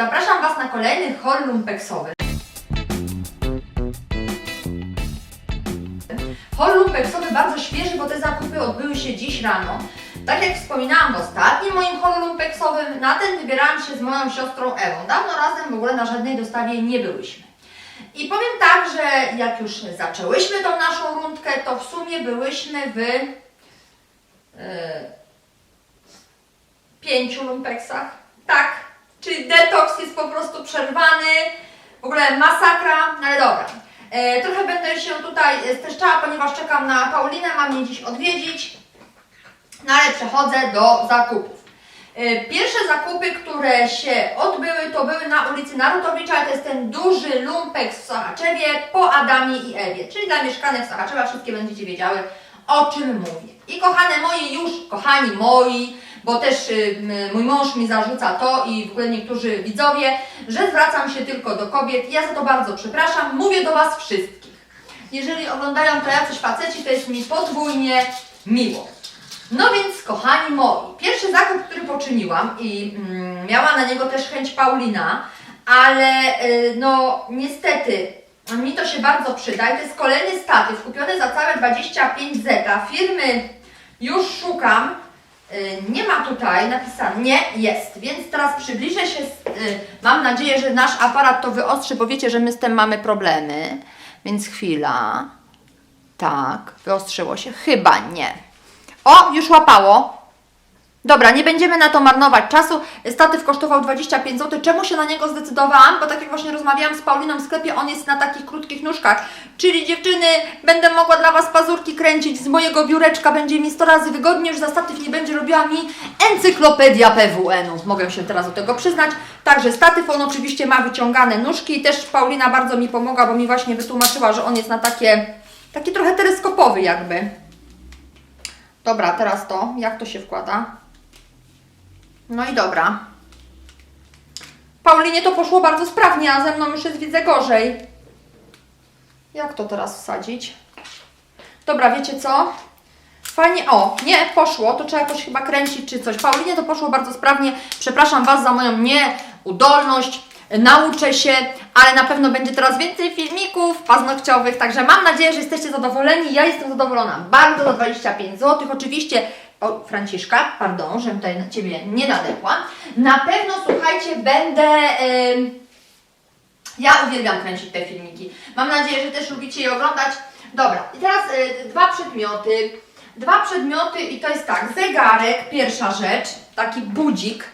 Zapraszam Was na kolejny haul lumpeksowy. Haul lumpeksowy bardzo świeży, bo te zakupy odbyły się dziś rano. Tak jak wspominałam w ostatnim moim haulu lumpeksowym, na ten wybierałam się z moją siostrą Ewą. Dawno razem w ogóle na żadnej dostawie nie byłyśmy. I powiem tak, że jak już zaczęłyśmy tą naszą rundkę, to w sumie byłyśmy w yy, pięciu lumpeksach. Tak, czyli detoks jest po prostu przerwany, w ogóle masakra, no ale dobra. E, trochę będę się tutaj streszczała, ponieważ czekam na Paulinę, mam mnie dziś odwiedzić. No ale przechodzę do zakupów. E, Pierwsze zakupy, które się odbyły, to były na ulicy Narutowicza, to jest ten duży lumpek w Sochaczewie po Adamie i Ewie, czyli dla mieszkanek Sochaczewa, wszystkie będziecie wiedziały o czym mówię. I kochane moje już, kochani moi, bo też y, mój mąż mi zarzuca to i w ogóle niektórzy widzowie, że zwracam się tylko do kobiet. Ja za to bardzo przepraszam, mówię do Was wszystkich. Jeżeli oglądają to jacyś faceci, to jest mi podwójnie miło. No więc, kochani moi, pierwszy zakup, który poczyniłam i mm, miała na niego też chęć Paulina, ale y, no niestety mi to się bardzo przyda i to jest kolejny statyw kupiony za całe 25 zeta firmy już szukam. Y, Nie ma tutaj napisane, nie jest, więc teraz przybliżę się. y, Mam nadzieję, że nasz aparat to wyostrzy, bo wiecie, że my z tym mamy problemy. Więc chwila. Tak, wyostrzyło się. Chyba nie. O, już łapało. Dobra, nie będziemy na to marnować czasu. Statyw kosztował 25 zł. Czemu się na niego zdecydowałam? Bo tak jak właśnie rozmawiałam z Pauliną w sklepie, on jest na takich krótkich nóżkach. Czyli dziewczyny, będę mogła dla Was pazurki kręcić z mojego biureczka. Będzie mi 100 razy wygodniej, już za statyw nie będzie robiła mi encyklopedia PWN-u. Mogę się teraz do tego przyznać. Także statyw, on oczywiście ma wyciągane nóżki. Też Paulina bardzo mi pomogła, bo mi właśnie wytłumaczyła, że on jest na takie, taki trochę teleskopowy jakby. Dobra, teraz to. Jak to się wkłada? No i dobra. Paulinie to poszło bardzo sprawnie, a ze mną już jest widzę gorzej. Jak to teraz wsadzić? Dobra, wiecie co? Fajnie, o, nie, poszło, to trzeba jakoś chyba kręcić czy coś. Paulinie to poszło bardzo sprawnie. Przepraszam Was za moją nieudolność. Nauczę się, ale na pewno będzie teraz więcej filmików paznokciowych, także mam nadzieję, że jesteście zadowoleni. Ja jestem zadowolona bardzo za 25 zł. Oczywiście, o Franciszka, pardon, żebym tutaj na Ciebie nie nadepła. Na pewno, słuchajcie, będę... em, ja uwielbiam kręcić te filmiki. Mam nadzieję, że też lubicie je oglądać. Dobra, i teraz y, dwa przedmioty. Dwa przedmioty i to jest tak, zegarek, pierwsza rzecz, taki budzik.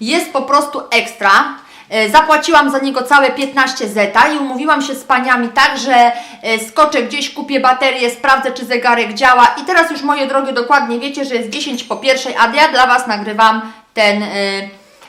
Jest po prostu ekstra. E, Zapłaciłam za niego całe 15 zeta i umówiłam się z paniami tak, że e, skoczę gdzieś, kupię baterię, sprawdzę czy zegarek działa. I teraz już moje drogie dokładnie wiecie, że jest 10 po pierwszej, a ja dla Was nagrywam ten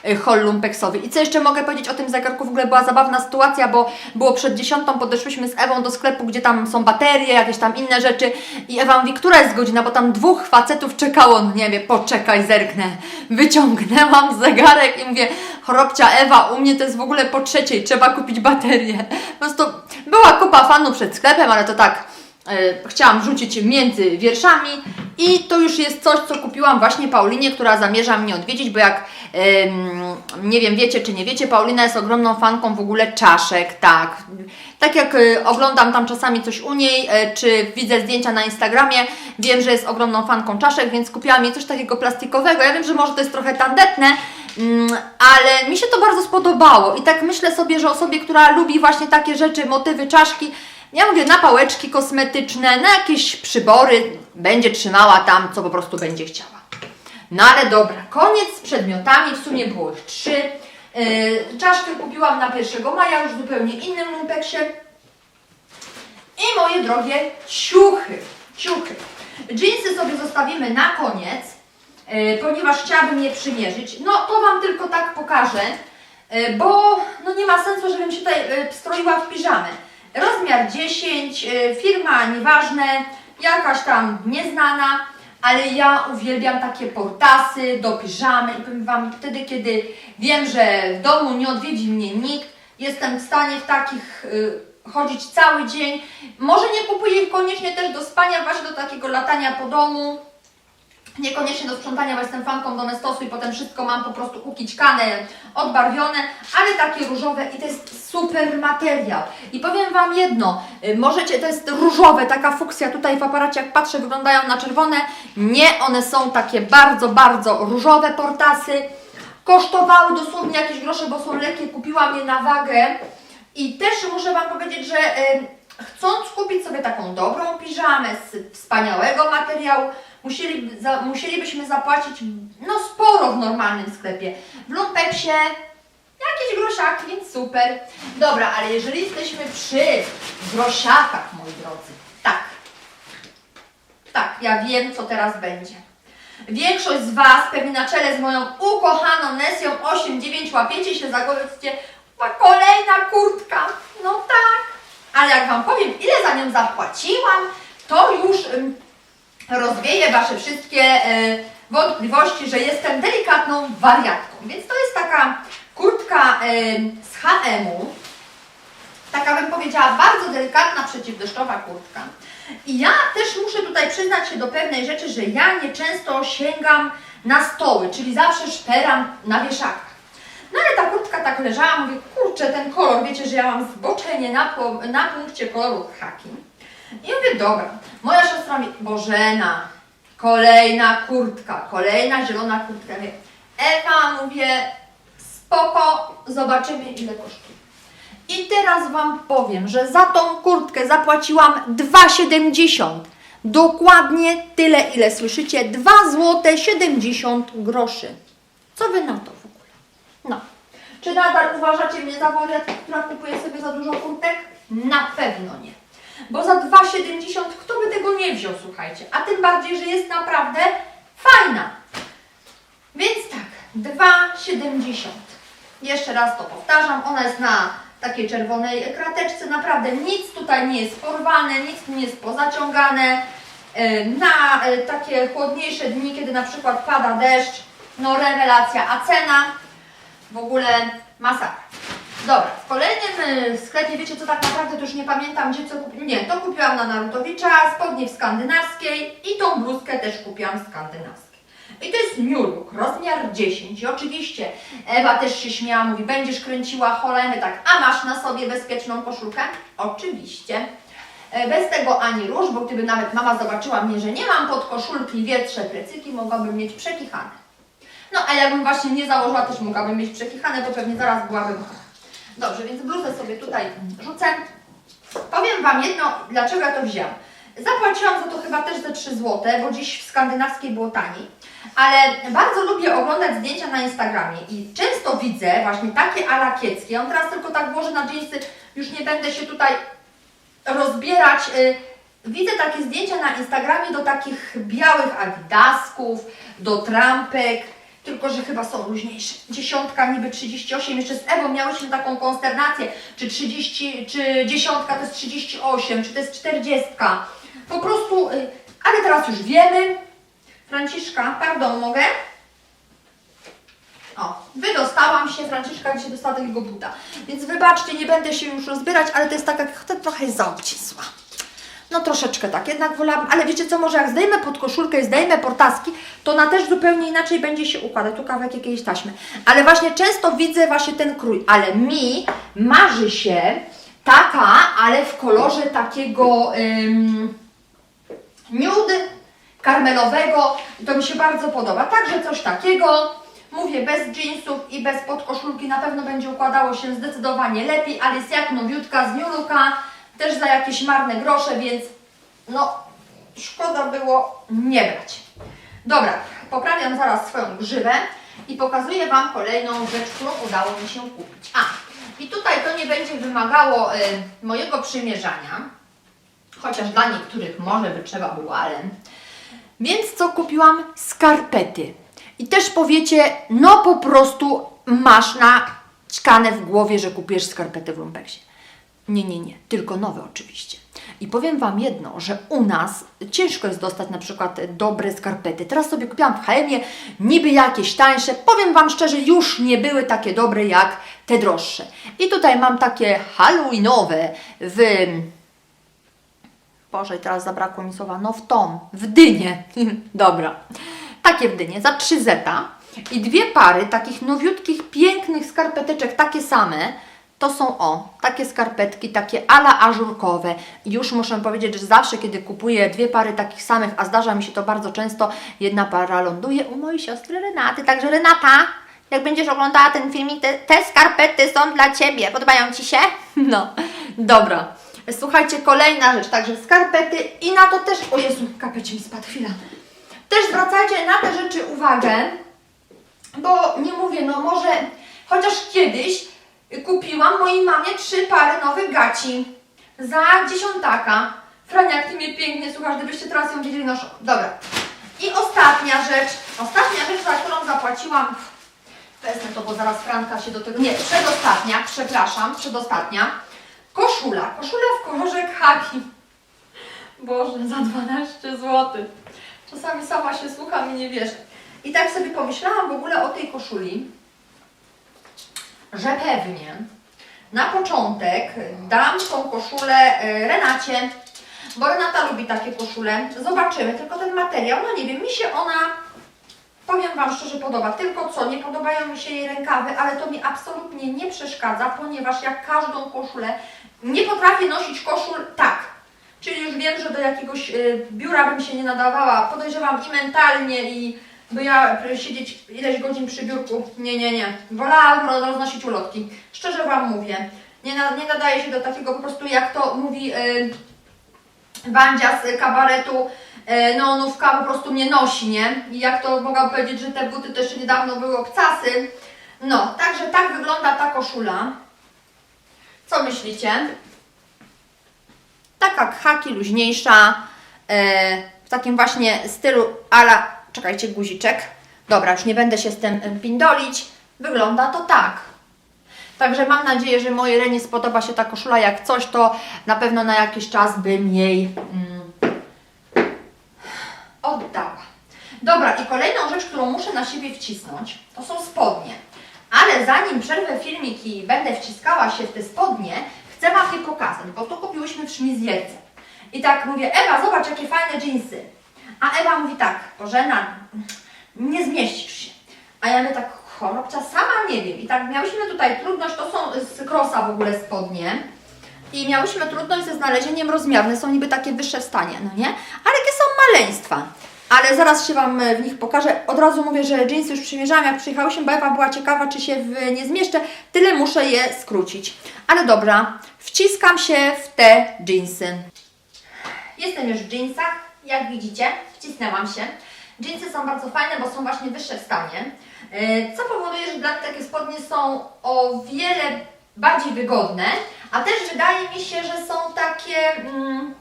e, haul lumpeksowy. I co jeszcze mogę powiedzieć o tym zegarku? W ogóle była zabawna sytuacja, bo było przed dziesiątą, podeszłyśmy z Ewą do sklepu, gdzie tam są baterie, jakieś tam inne rzeczy i Ewa mówi, która jest godzina, bo tam dwóch facetów czekało, no nie wiem, poczekaj, zerknę. Wyciągnęłam zegarek i mówię, chorobcia Ewa, u mnie to jest w ogóle po trzeciej, trzeba kupić baterię. Po prostu była kupa fanów przed sklepem, ale to tak e, chciałam rzucić między wierszami i to już jest coś, co kupiłam właśnie Paulinie, która zamierza mnie odwiedzić, bo jak nie wiem, wiecie czy nie wiecie, Paulina jest ogromną fanką w ogóle czaszek, tak. Tak jak e, oglądam tam czasami coś u niej, e, czy widzę zdjęcia na Instagramie, wiem, że jest ogromną fanką czaszek, więc kupiłam jej coś takiego plastikowego. Ja wiem, że może to jest trochę tandetne, mm, ale mi się to bardzo spodobało i tak myślę sobie, że osobie, która lubi właśnie takie rzeczy, motywy czaszki, ja mówię na pałeczki kosmetyczne, na jakieś przybory, będzie trzymała tam, co po prostu będzie chciała. No ale dobra, koniec z przedmiotami, w sumie było ich trzy. Yy, czaszkę kupiłam na 1 maja, już w zupełnie innym lumpeksie. I moje drogie ciuchy, ciuchy. Jeansy sobie zostawimy na koniec, yy, ponieważ chciałabym je przymierzyć. No to Wam tylko tak pokażę, yy, bo no nie ma sensu, żebym się tutaj yy, stroiła w piżamę. Rozmiar 10, yy, firma nieważne, jakaś tam nieznana, ale ja uwielbiam takie portasy do piżamy i powiem Wam, wtedy kiedy wiem, że w domu nie odwiedzi mnie nikt, jestem w stanie w takich y, chodzić cały dzień. Może nie kupuję ich koniecznie też do spania, właśnie do takiego latania po domu. Niekoniecznie do sprzątania, bo jestem fanką Domestosu i potem wszystko mam po prostu ukićkane, odbarwione, ale takie różowe i to jest super materiał. I powiem Wam jedno, y, możecie, to jest różowe, taka fuksja tutaj w aparacie, jak patrzę, wyglądają na czerwone. Nie, one są takie bardzo, bardzo różowe portasy. Kosztowały dosłownie jakieś grosze, bo są lekkie, kupiłam je na wagę. I też muszę Wam powiedzieć, że y, chcąc kupić sobie taką dobrą piżamę z wspaniałego materiału, musieli, za, musielibyśmy zapłacić no sporo w normalnym sklepie. W Lumpeksie jakieś groszaki, więc super. Dobra, ale jeżeli jesteśmy przy grosiakach, moi drodzy, tak, tak, ja wiem, co teraz będzie. Większość z Was pewnie na czele z moją ukochaną Nessią 8-9 łapiecie się za głowę, mówicie, "Ła, kolejna kurtka. No tak, ale jak Wam powiem, ile za nią zapłaciłam, to już ym, rozwieje Wasze wszystkie y, wątpliwości, że jestem delikatną wariatką. Więc to jest taka kurtka y, z H&M-u, taka bym powiedziała bardzo delikatna, przeciwdeszczowa kurtka. I ja też muszę tutaj przyznać się do pewnej rzeczy, że ja nieczęsto sięgam na stoły, czyli zawsze szperam na wieszakach. No ale ta kurtka tak leżała, mówię, kurczę, ten kolor, wiecie, że ja mam zboczenie na, po, na punkcie koloru haki. I mówię, dobra, moja siostra mi, Bożena, kolejna kurtka, kolejna zielona kurtka. Ja Mówię, Ewa, mówię, spoko, zobaczymy ile kosztuje. I teraz Wam powiem, że za tą kurtkę zapłaciłam 2,70. Dokładnie tyle, ile słyszycie, 2 zł 70 groszy. Co Wy na to w ogóle? No. Czy nadal uważacie mnie za wariatkę, która kupuje sobie za dużo kurtek? Na pewno nie. Bo za 2,70 kto by tego nie wziął, słuchajcie. A tym bardziej, że jest naprawdę fajna. Więc tak, 2,70. Jeszcze raz to powtarzam, ona jest na takiej czerwonej krateczce, naprawdę nic tutaj nie jest porwane, nic nie jest pozaciągane. E, Na e, takie chłodniejsze dni, kiedy na przykład pada deszcz, no rewelacja, a cena w ogóle masakra. Dobra, w kolejnym e, sklepie, wiecie co tak naprawdę, to już nie pamiętam gdzie co kupiłam. Nie, to kupiłam na Narutowicza, spodnie w skandynawskiej i tą bluzkę też kupiłam w skandynawskiej. I to jest Look, rozmiar 10. I oczywiście Ewa też się śmiała, mówi, będziesz kręciła holemy, tak, a masz na sobie bezpieczną koszulkę? Oczywiście. E, Bez tego ani róż, bo gdyby nawet mama zobaczyła mnie, że nie mam pod koszulki wietrze plecyki, mogłabym mieć przekichane. No, a jakbym właśnie nie założyła, też mogłabym mieć przekichane, bo pewnie zaraz byłabym. Dobrze, więc bluzę sobie tutaj rzucę. Powiem Wam jedno, dlaczego ja to wzięłam. Zapłaciłam za to chyba też ze 3 zł, bo dziś w skandynawskiej było taniej. Ale bardzo lubię oglądać zdjęcia na Instagramie i często widzę właśnie takie alakieckie. Ja teraz tylko tak włożę na dżinsy, już nie będę się tutaj rozbierać. Y, Widzę takie zdjęcia na Instagramie do takich białych adidasków, do trampek, tylko że chyba są luźniejsze. Dziesiątka niby 38, jeszcze z Ewą miałyśmy taką konsternację, czy 30, czy dziesiątka to jest 38, czy to jest 40. Po prostu, y, ale teraz już wiemy. Franciszka, pardon, mogę? O, wydostałam się, Franciszka dzisiaj dostała takiego buta. Więc wybaczcie, nie będę się już rozbierać, ale to jest taka, trochę za obcisła. No troszeczkę tak, jednak wolałabym, ale wiecie co, może jak zdejmę pod koszulkę i zdejmę portaski, to ona też zupełnie inaczej będzie się układać, tu kawałek jakiejś taśmy. Ale właśnie często widzę właśnie ten krój, ale mi marzy się taka, ale w kolorze takiego ym, nude karmelowego, to mi się bardzo podoba, także coś takiego. Mówię, bez jeansów i bez podkoszulki na pewno będzie układało się zdecydowanie lepiej, ale jest jak nowiutka z New Looka, też za jakieś marne grosze, więc no szkoda było nie brać. Dobra, poprawiam zaraz swoją grzywę i pokazuję Wam kolejną rzecz, którą udało mi się kupić. A, i tutaj to nie będzie wymagało y, mojego przymierzania, chociaż dla niektórych może by trzeba było, ale... Więc co kupiłam? Skarpety. I też powiecie, no po prostu masz na czkane w głowie, że kupisz skarpety w lumpeksie. Nie, nie, nie, tylko nowe oczywiście. I powiem Wam jedno, że u nas ciężko jest dostać na przykład dobre skarpety. Teraz sobie kupiłam w H&M niby jakieś tańsze. Powiem Wam szczerze, już nie były takie dobre jak te droższe. I tutaj mam takie halloweenowe w... Boże, teraz zabrakło mi słowa, no w tom, w dynie. Dobra. takie w dynie za 3 zeta i dwie pary takich nowiutkich, pięknych skarpeteczek, takie same, to są o, takie skarpetki, takie ala ażurkowe. Już muszę powiedzieć, że zawsze, kiedy kupuję dwie pary takich samych, a zdarza mi się to bardzo często, jedna para ląduje u mojej siostry Renaty. Także Renata, jak będziesz oglądała ten filmik, te, te skarpety są dla Ciebie. Podobają Ci się? No, dobra. Słuchajcie, kolejna rzecz, także skarpety i na to też, o Jezu, kapecie mi spadł, chwila. Też zwracajcie na te rzeczy uwagę, bo nie mówię, no może, chociaż kiedyś kupiłam mojej mamie trzy pary nowych gaci za dziesiątaka. Frania, jak Ty mnie pięknie słuchasz, gdybyście teraz ją widzieli, no. Dobra. I ostatnia rzecz, ostatnia rzecz, za którą zapłaciłam, wezmę to, bo zaraz Franka się do tego, nie, przedostatnia, przepraszam, przedostatnia, koszula, koszula w kolorze khaki. Boże, za 12 zł. Czasami sama się słucham i nie wierzę. I tak sobie pomyślałam w ogóle o tej koszuli, że pewnie na początek dam tą koszulę y, Renacie, bo Renata lubi takie koszule. Zobaczymy, tylko ten materiał, no nie wiem, mi się ona, powiem Wam szczerze, podoba. Tylko co, nie podobają mi się jej rękawy, ale to mi absolutnie nie przeszkadza, ponieważ jak każdą koszulę, nie potrafię nosić koszul tak. Czyli już wiem, że do jakiegoś y, biura bym się nie nadawała. Podejrzewam i mentalnie, i by ja y, siedzieć ileś godzin przy biurku. Nie, nie, nie. Wolałam ro- roznosić ulotki. Szczerze Wam mówię. Nie, na, nie nadaje się do takiego po prostu, jak to mówi y, Wandzia z kabaretu, y, neonówka po prostu mnie nosi, nie? I jak to mogłam powiedzieć, że te buty to jeszcze niedawno były obcasy. No, także tak wygląda ta koszula. Co myślicie? taka haki luźniejsza, e, w takim właśnie stylu ala, czekajcie, guziczek. Dobra, już nie będę się z tym pindolić. Wygląda to tak. Także mam nadzieję, że mojej Renie spodoba się ta koszula. Jak coś, to na pewno na jakiś czas bym jej mm, oddała. Dobra, i kolejną rzecz, którą muszę na siebie wcisnąć, to są spodnie. Ale zanim przerwę filmik i będę wciskała się w te spodnie, chcę Wam je pokazać, bo tu kupiłyśmy w Szmizjerce. I tak mówię, Ewa, zobacz jakie fajne dżinsy. A Ewa mówi tak, Bożena, nie zmieścisz się. A ja mówię tak, chorobcia, sama nie wiem. I tak miałyśmy tutaj trudność, to są z krosa w ogóle spodnie. I miałyśmy trudność ze znalezieniem rozmiaru. One są niby takie wyższe w stanie, no nie? Ale jakie są maleństwa. Ale zaraz się Wam e, w nich pokażę. Od razu mówię, że jeansy już przymierzałam, jak przyjechałyśmy, bo Ewa była ciekawa, czy się w nie zmieszczę. Tyle muszę je skrócić. Ale dobra, wciskam się w te jeansy. Jestem już w jeansach, jak widzicie, wcisnęłam się. Jeansy są bardzo fajne, bo są właśnie wyższe w stanie, e, co powoduje, że dla takie spodnie są o wiele bardziej wygodne, a też wydaje mi się, że są takie mm,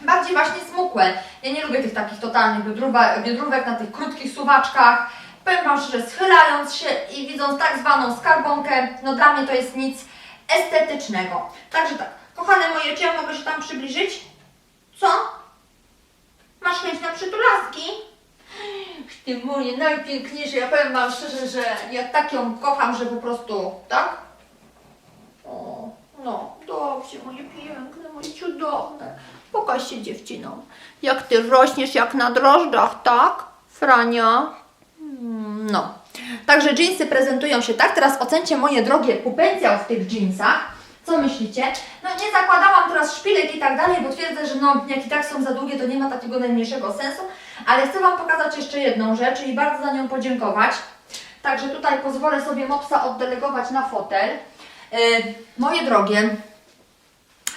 bardziej właśnie smukłe. Ja nie lubię tych takich totalnych biodrówek, biodrówek na tych krótkich suwaczkach. Powiem Wam szczerze, schylając się i widząc tak zwaną skarbonkę, no dla mnie to jest nic estetycznego. Także tak, kochane moje, czy ja mogę się tam przybliżyć? Co? Masz chęć na przytulaski? Ty moje najpiękniejsze, ja powiem Wam szczerze, że ja tak ją kocham, że po prostu, tak? O, no, dobrze, moje piękne, moje cudowne. Pokaż się dziewczynom, jak Ty rośniesz jak na drożdżach, tak? Frania? Mm, No. Także jeansy prezentują się tak. Teraz ocencie moje drogie pupencjał w tych jeansach. Co myślicie? No nie zakładałam teraz szpilek i tak dalej, bo twierdzę, że no jak i tak są za długie, to nie ma takiego najmniejszego sensu. Ale chcę Wam pokazać jeszcze jedną rzecz i bardzo za nią podziękować. Także tutaj pozwolę sobie mopsa oddelegować na fotel. Yy, moje drogie,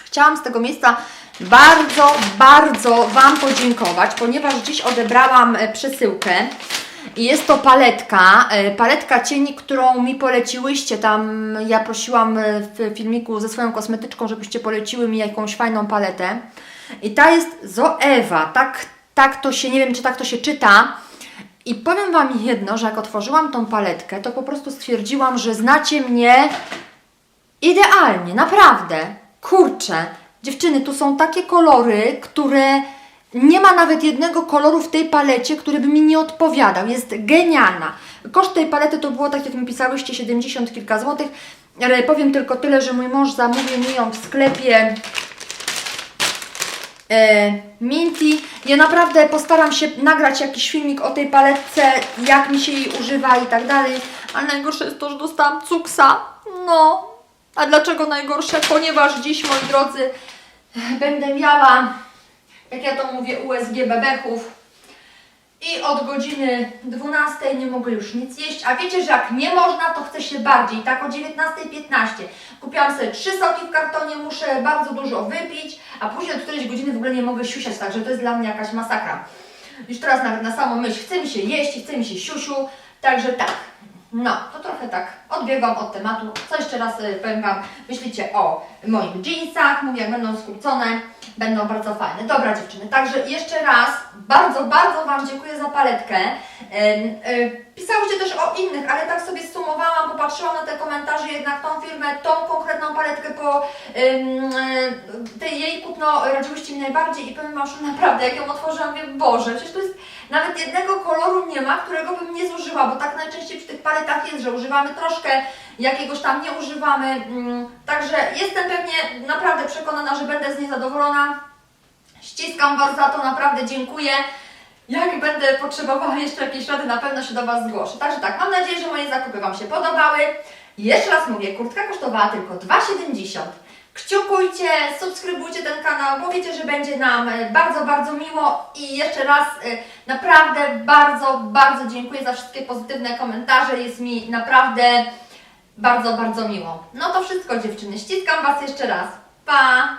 Chciałam z tego miejsca bardzo, bardzo Wam podziękować, ponieważ dziś odebrałam e, przesyłkę. I Jest to paletka, e, paletka cieni, którą mi poleciłyście. Tam ja prosiłam e, w filmiku ze swoją kosmetyczką, żebyście poleciły mi jakąś fajną paletę. I ta jest Zoewa, tak, tak to się, nie wiem czy tak to się czyta. I powiem Wam jedno, że jak otworzyłam tą paletkę, to po prostu stwierdziłam, że znacie mnie Idealnie, naprawdę. Kurczę, dziewczyny, tu są takie kolory, które nie ma nawet jednego koloru w tej palecie, który by mi nie odpowiadał. Jest genialna. Koszt tej palety to było, tak jak mi pisałyście, 70 kilka złotych. Ale powiem tylko tyle, że mój mąż zamówił mi ją w sklepie e, Minty. Ja naprawdę postaram się nagrać jakiś filmik o tej paletce, jak mi się jej używa i tak dalej. Ale najgorsze jest to, że dostałam cuksa. No. A dlaczego najgorsze? Ponieważ dziś, moi drodzy, będę miała, jak ja to mówię, USG bebechów. I od godziny 12 nie mogę już nic jeść. A wiecie, że jak nie można, to chce się bardziej. Tak o 19.15 kupiłam sobie trzy soki w kartonie, muszę bardzo dużo wypić, a później od którejś godziny w ogóle nie mogę siusiać, także to jest dla mnie jakaś masakra. Już teraz nawet na samą myśl, chce mi się jeść chce mi się siusiu, także tak. No, to trochę tak odbiegam od tematu. Co jeszcze raz y, powiem Wam, myślicie o moich jeansach, mówię, jak będą skrócone, będą bardzo fajne. Dobra dziewczyny, także jeszcze raz bardzo, bardzo Wam dziękuję za paletkę. Y, Pisałyście też o innych, ale tak sobie sumowałam, popatrzyłam na te komentarze, jednak tą firmę, tą konkretną paletkę po y, tej jej kupno radziłyście mi najbardziej i powiem Wam, że naprawdę jak ją otworzyłam, mówię, Boże, przecież to jest nawet jednego koloru nie ma, którego bym nie zużyła, bo tak najczęściej przy tych paletach jest, że używamy troszkę, jakiegoś tam nie używamy. Mm, Także jestem pewnie naprawdę przekonana, że będę z niej zadowolona. Ściskam Was za to, naprawdę dziękuję. Jak będę potrzebowała jeszcze jakiejś rady, na pewno się do Was zgłoszę. Także tak, mam nadzieję, że moje zakupy Wam się podobały. Jeszcze raz mówię, kurtka kosztowała tylko 2,70. Kciukujcie, subskrybujcie ten kanał, bo wiecie, że będzie nam e, bardzo, bardzo miło i jeszcze raz e, naprawdę bardzo, bardzo dziękuję za wszystkie pozytywne komentarze. Jest mi naprawdę bardzo, bardzo miło. No to wszystko dziewczyny, ściskam Was jeszcze raz. Pa!